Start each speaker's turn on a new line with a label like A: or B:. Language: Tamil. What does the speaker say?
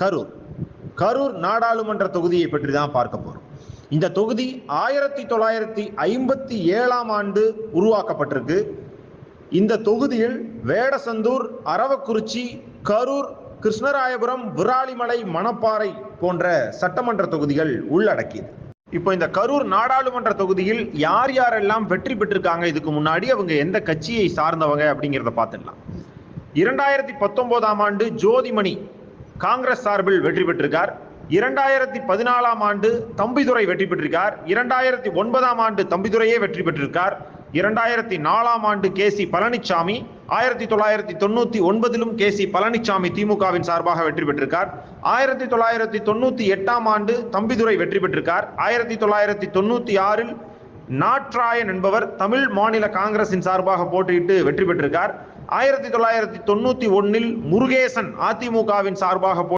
A: கரூர். கரூர் நாடாளுமன்ற தொகுதியை பற்றி தான் பார்க்க போறோம். இந்த தொகுதி ஆயிரத்தி தொள்ளாயிரத்தி ஐம்பத்தி ஏழாம் ஆண்டு உருவாக்கப்பட்டிருக்கு. இந்த தொகுதியில் வேடசந்தூர் அரவக்குறிச்சி கரூர் கிருஷ்ணராயபுரம் விராலிமலை மணப்பாறை போன்ற சட்டமன்ற தொகுதிகள் உள்ளடக்கியது. இப்போ இந்த கரூர் நாடாளுமன்ற தொகுதியில் யார் யாரெல்லாம் வெற்றி பெற்றிருக்காங்க? இதுக்கு முன்னாடி அவங்க எந்த கட்சியை சார்ந்தவங்க அப்படிங்கிறத பார்த்துடலாம். இரண்டாயிரத்தி பத்தொன்பதாம் ஆண்டு ஜோதிமணி காங்கிரஸ் சார்பில் வெற்றி பெற்றிருக்கார். இரண்டாயிரத்தி பதினாலாம் ஆண்டு தம்பிதுரை வெற்றி பெற்றிருக்கார். இரண்டாயிரத்தி ஒன்பதாம் ஆண்டு தம்பிதுரையே வெற்றி பெற்றிருக்கார். இரண்டாயிரத்தி நாலாம் ஆண்டு கே சி பழனிசாமி ஆயிரத்தி தொள்ளாயிரத்தி தொண்ணூத்தி ஒன்பதிலும் கே சி பழனிசாமி திமுகவின் சார்பாக வெற்றி பெற்றிருக்கார். ஆயிரத்தி தொள்ளாயிரத்தி தொண்ணூத்தி எட்டாம் ஆண்டு தம்பிதுரை வெற்றி பெற்றிருக்கார். ஆயிரத்தி தொள்ளாயிரத்தி தொண்ணூத்தி ஆறில் நாட்ராயன் என்பவர் தமிழ் மாநில காங்கிரசின் சார்பாக போட்டியிட்டு வெற்றி பெற்றிருக்கார். ஆயிரத்தி தொள்ளாயிரத்தி தொண்ணூத்தி ஒன்னில் முருகேசன் அதிமுகவின் சார்பாக